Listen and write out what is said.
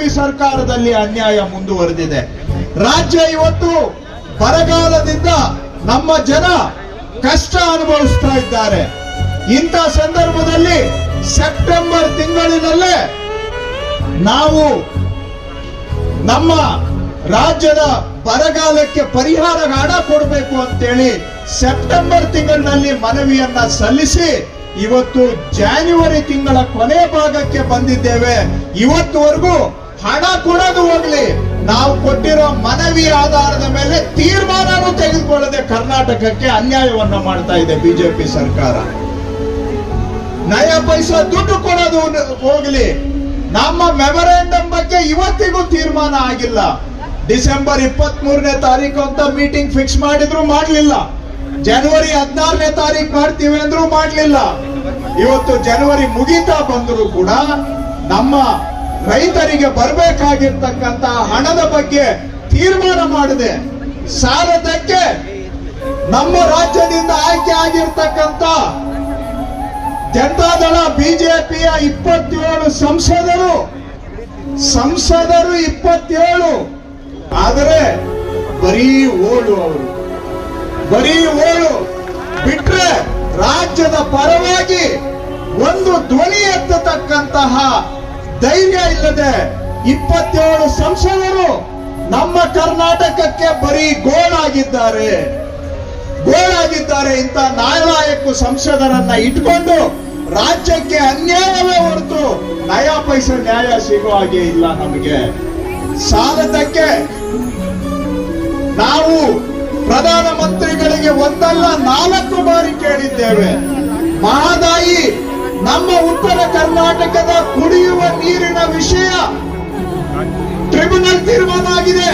BJP ಸರ್ಕಾರದಲ್ಲಿ ಅನ್ಯಾಯ ಮುಂದುವರೆದಿದೆ. ರಾಜ್ಯ ಇವತ್ತು ಬರಗಾಲದಿಂದ ನಮ್ಮ ಜನ ಕಷ್ಟ ಅನುಭವಿಸ್ತಾ ಇದ್ದಾರೆ. ಇಂಥ ಸಂದರ್ಭದಲ್ಲಿ ಸೆಪ್ಟೆಂಬರ್ ತಿಂಗಳಿನಲ್ಲೇ ನಾವು ನಮ್ಮ ರಾಜ್ಯದ ಬರಗಾಲಕ್ಕೆ ಪರಿಹಾರ ಹಣ ಕೊಡಬೇಕು ಅಂತೇಳಿ ಸೆಪ್ಟೆಂಬರ್ ತಿಂಗಳಿನಲ್ಲಿ ಮನವಿಯನ್ನ ಸಲ್ಲಿಸಿ ಇವತ್ತು ಜಾನ್ಯುವರಿ ತಿಂಗಳ ಕೊನೆ ಭಾಗಕ್ಕೆ ಬಂದಿದ್ದೇವೆ. ಇವತ್ತುವರೆಗೂ ಹಣ ಕೊಡೋದು ಹೋಗ್ಲಿ. ನಾವು ಕೊಟ್ಟಿರೋ ಮನವಿ ಆಧಾರದ ಮೇಲೆ ತೀರ್ಮಾನನೂ ತೆಗೆದುಕೊಳ್ಳದೆ ಕರ್ನಾಟಕಕ್ಕೆ ಅನ್ಯಾಯವನ್ನ ಮಾಡ್ತಾ ಇದೆ ಬಿಜೆಪಿ ಸರ್ಕಾರ. ನಯ ಪೈಸಾ ದುಡ್ಡು ಕೊಡೋದು ಹೋಗ್ಲಿ. ನಮ್ಮ ಮೆಮೊರೇಂಡಮ್ ಬಗ್ಗೆ ಇವತ್ತಿಗೂ ತೀರ್ಮಾನ ಆಗಿಲ್ಲ. ಡಿಸೆಂಬರ್ ಇಪ್ಪತ್ತ್ ಮೂರನೇ ತಾರೀಕು ಅಂತ ಮೀಟಿಂಗ್ ಫಿಕ್ಸ್ ಮಾಡಿದ್ರು ಮಾಡ್ಲಿಲ್ಲ. ಜನವರಿ ಹದಿನಾರನೇ ತಾರೀಕು ಮಾಡ್ತೀವಿ ಅಂದ್ರೂ ಮಾಡ್ಲಿಲ್ಲ. ಇವತ್ತು ಜನವರಿ ಮುಗಿತಾ ಬಂದರೂ ಕೂಡ ನಮ್ಮ ರೈತರಿಗೆ ಬರಬೇಕಾಗಿರ್ತಕ್ಕಂತ ಹಣದ ಬಗ್ಗೆ ತೀರ್ಮಾನ ಮಾಡಿದೆ. ಸಾಲದಕ್ಕೆ ನಮ್ಮ ರಾಜ್ಯದಿಂದ ಆಯ್ಕೆ ಆಗಿರ್ತಕ್ಕಂತ ಜನತಾದಳ, ಬಿಜೆಪಿಯ ಇಪ್ಪತ್ತೇಳು ಸಂಸದರು ಸಂಸದರು ಇಪ್ಪತ್ತೇಳು. ಆದರೆ ಬರೀ ಓಳು ಅವರು. ಬರೀ ಓಳು ಬಿಟ್ರೆ ರಾಜ್ಯದ ಪರವಾಗಿ ಒಂದು ಧ್ವನಿ ಎತ್ತತಕ್ಕಂತಹ ಧೈರ್ಯ ಇಲ್ಲದೆ ಇಪ್ಪತ್ತೇಳು ಸಂಸದರು ನಮ್ಮ ಕರ್ನಾಟಕಕ್ಕೆ ಬರೀ ಗೋಳಾಗಿದ್ದಾರೆ. ಗೋಳಾಗಿದ್ದಾರೆ ಇಂಥ ನಾಲ್ಕು ಸಂಸದರನ್ನ ಇಟ್ಕೊಂಡು ರಾಜ್ಯಕ್ಕೆ ಅನ್ಯಾಯವೇ ಹೊರತು ನಯಾ ಪೈಸೆ ನ್ಯಾಯ ಸಿಗೋ ಹಾಗೆ ಇಲ್ಲ ನಮಗೆ. ಸಾಲದಕ್ಕೆ ನಾವು ಪ್ರಧಾನಮಂತ್ರಿಗಳಿಗೆ ಒಂದಲ್ಲ ನಾಲ್ಕು ಬಾರಿ ಕೇಳಿದ್ದೇವೆ. ಮಹದಾಯಿ ಉತ್ತರ ಕರ್ನಾಟಕದ ಕುಡಿಯುವ ನೀರಿನ ವಿಷಯ ಟ್ರಿಬ್ಯುನಲ್ ತೀರ್ಮಾನ ಆಗಿದೆ.